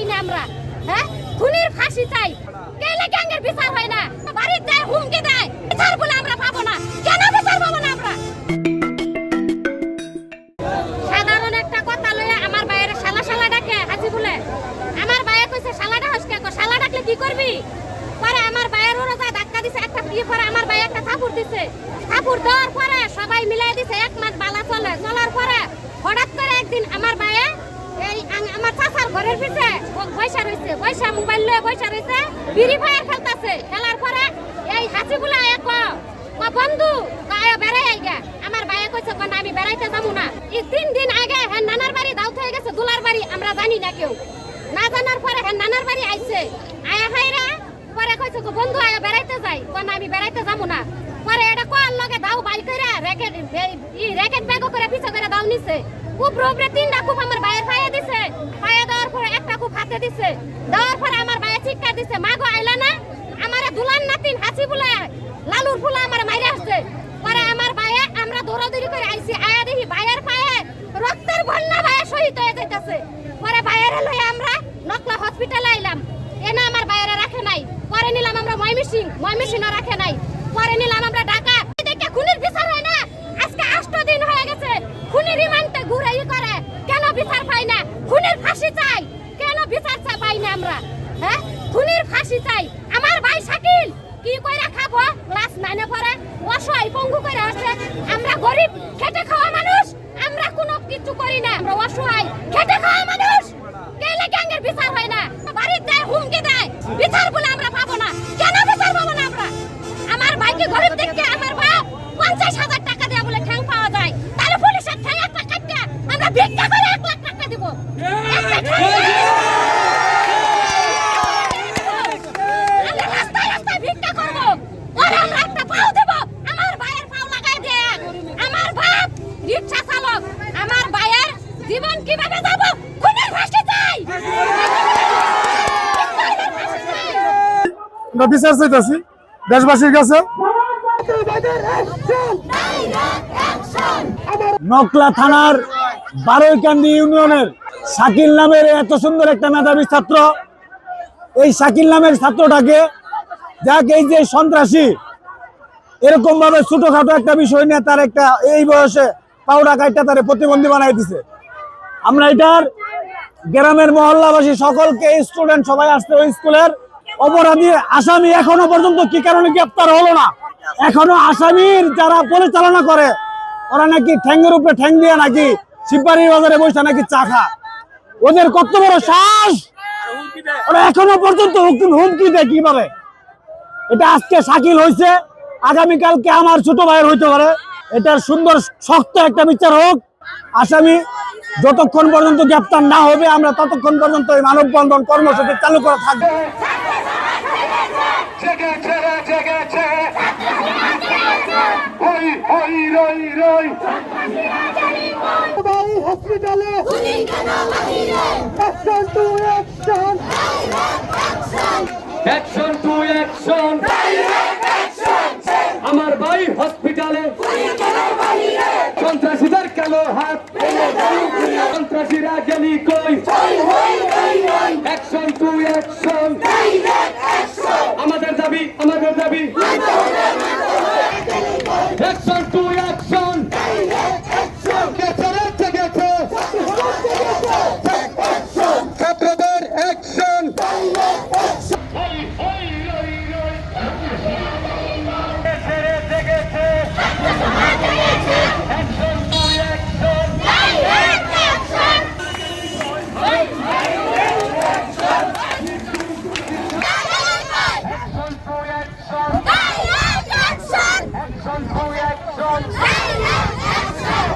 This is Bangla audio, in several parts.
পাই না আমরা হ্যাঁ? খুনির ফাঁসি চাই। কেলে গ্যাংয়ের বিচার হয় না? বাড়ির যায় হুমকি দেয়। বিচার বলে আমরা পাবো না। কেন বিচার পাবো না আমরা? সাধারণ একটা কথা লইয়া আমার বাইরে শালা শালা ডাকে, হাসি বলে আমার বাইরে কইছে কো শালা ডাকলে কি করবি? পরে আমার বাইয়ের ওরা যায় ধাক্কা দিছে, একটা ইয়ে পরে আমার ভাই একটা থাপুর দিছে। থাপুর দেওয়ার পরে সবাই মিলাই দিছে, এক মাস বালা চলে। চলার পরে হঠাৎ করে একদিন আমার বাইয়ে এই আং- আমার ঘরের পিছে বৈশা রয়েছে বৈশা মোবাইল লয়ে বৈশা রয়েছে বিড়ি ফায়ার খেলতেছে, খেলার পরে এই হাসি বলে এক বন্ধু বেড়াই আইগা। আমার ভাইয়া কইছে কোন আমি বেড়াইতে যাব না। এই তিন দিন আগে হ্যাঁ নানার বাড়ি দাউত হয়ে গেছে, দুলার বাড়ি, আমরা জানি না কেউ। না জানার পরে হ্যাঁ নানার বাড়ি আইছে। আয়া হাইরা পরে কইছে বন্ধু, আয়া বেড়াইতে যাই। কোন আমি বেড়াইতে যাব না। পরে এটা কোয়ার লগে দাও বাই কইরা র্যাকেট এই, ই র্যাকেট ব্যাগ করে পিছে করে দাও নিছে। রোবরে তিনটা খুব আমার ভাইয়ের পায়ে দিছে। পায়ে দেওয়ার পরে একটা খুব হাতে দিছে। দেওয়ার পরে আমার ভাইয়া চিৎকার দিছে, মাগো, আইলা না? আমারে দুলান নাতিন হাসি বলে লালুর ফুলা আমার মাইরে আসছে। পরে আমার ভাইয়া, আমরা দৌড়াদৌড়ি করে আইছি, আয়া দেখি ভাইয়ের পায়ে রক্তের বন্যা ভাইয়া শহীদ হয়ে যাইতাছে। পরে ভাইয়ের লই আমরা নকলা হসপিটালে আইলাম। এনা আমার ভাইয়েরা রাখে নাই। পরে নিলাম আমরা ময়মিসিং ময়মিসিং রাখে নাই। পরে নিলাম আমরা ঢাকা দেখে খুনির বিচার হয় না আজকে আষ্ট দিন হয়ে গেছে খুনি রিমান্ডে ঘুরে ই করে কেন বিচার পাই না খুনির ফাঁসি চাই? কেন বিচার চা- পাই না আমরা? হ্যাঁ? খুনির ফাঁসি চাই। আমার ভাই শাকিল, কি কইরা খাব? ক্লাস নাইনে পরে অসহায় পঙ্গু করে আসে আমরা গরিব, খেটে খাওয়া মানুষ, আমরা কোনো কিছু করি না। আমরা অসহায়। দেশবাসীর কাছে নকলা থানার বারোইকান্দি ইউনিয়নের শাকিল নামের এত সুন্দর একটা মেধাবী ছাত্র। এই শাকিল নামের ছাত্রটাকে যাক এই যে সন্ত্রাসী এরকম ভাবে ছোটখাটো একটা বিষয় নিয়ে তার একটা এই বয়সে পাউডা কাইটা তার প্রতিবন্ধী বানাই দিছে। আমরা এটার গ্রামের মহল্লাবাসী সকলকে স্টুডেন্ট সবাই আসছে ওই স্কুলের। অপরাধী আসামি এখনও পর্যন্ত কি কারণে গ্রেপ্তার হলো না? এখনও আসামির যারা পরিচালনা করে, ওরা নাকি ঠ্যাঙ্গের উপরে ঠ্যাং দিয়ে নাকি শিববাড়ির বাজারে বসে নাকি চা খা। ওদের কত বড় শ্বাস ওরা এখনও পর্যন্ত হুমকি দেয় কীভাবে? এটা আজকে শাকিল হয়েছে। আগামীকালকে আমার ছোট ভাইয়ের হইতে পারে। এটার সুন্দর, শক্ত একটা বিচার হোক। আসামি যতক্ষণ পর্যন্ত গ্রেপ্তার না হবে, আমরা ততক্ষণ পর্যন্ত এই মানববন্ধন কর্মসূচি চালু করা থাকবে। হসপিটালে action to action action to action আমার ভাই হসপিটালে সন্ত্রাসীদের কালো হাত সন্ত্রাসীরা গেলি কই অ্যাকশন টু অ্যাকশন আমাদের দাবি আমাদের দাবি অ্যাকশন টু অ্যাকশন গেছে রে জেগেছে ছাত্রদের অ্যাকশন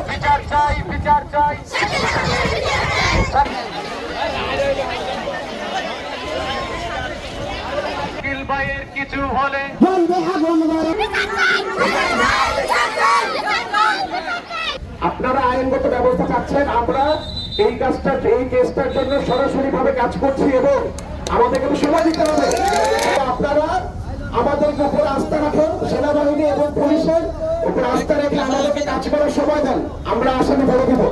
বিচার চাই বিচার চাই। আপনারা আইনগত ব্যবস্থা চাচ্ছেন, আমরা এই কাজটা, এই কেসটার জন্য সরাসরি ভাবে কাজ করছি এবং আমাদেরকে তো সময় দিতে হবে। আপনারা আমাদের উপর আস্থা রাখুন, সেনাবাহিনী এবং পুলিশের উপর আস্থা রেখে আমাদেরকে কাজ করার সময় দেন। আমরা আসামি বলে দিব।